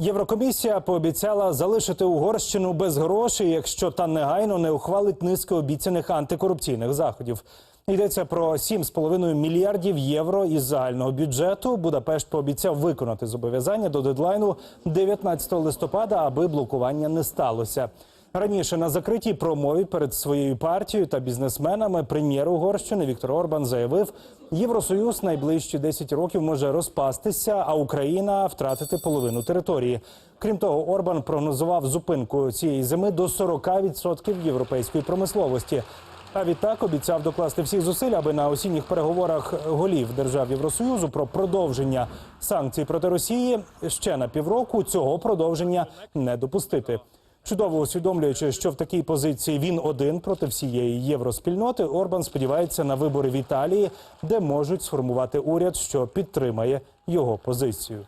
Єврокомісія пообіцяла залишити Угорщину без грошей, якщо та негайно не ухвалить низки обіцяних антикорупційних заходів. Йдеться про 7,5 мільярдів євро із загального бюджету. Будапешт пообіцяв виконати зобов'язання до дедлайну 19 листопада, аби блокування не сталося. Раніше на закритій промові перед своєю партією та бізнесменами прем'єр Угорщини Віктор Орбан заявив, Євросоюз найближчі 10 років може розпастися, а Україна втратити половину території. Крім того, Орбан прогнозував зупинку цієї зими до 40% європейської промисловості. А відтак обіцяв докласти всіх зусиль, аби на осінніх переговорах голів держав Євросоюзу про продовження санкцій проти Росії ще на півроку цього продовження не допустити. Чудово усвідомлюючи, що в такій позиції він один проти всієї євроспільноти, Орбан сподівається на вибори в Італії, де можуть сформувати уряд, що підтримає його позицію.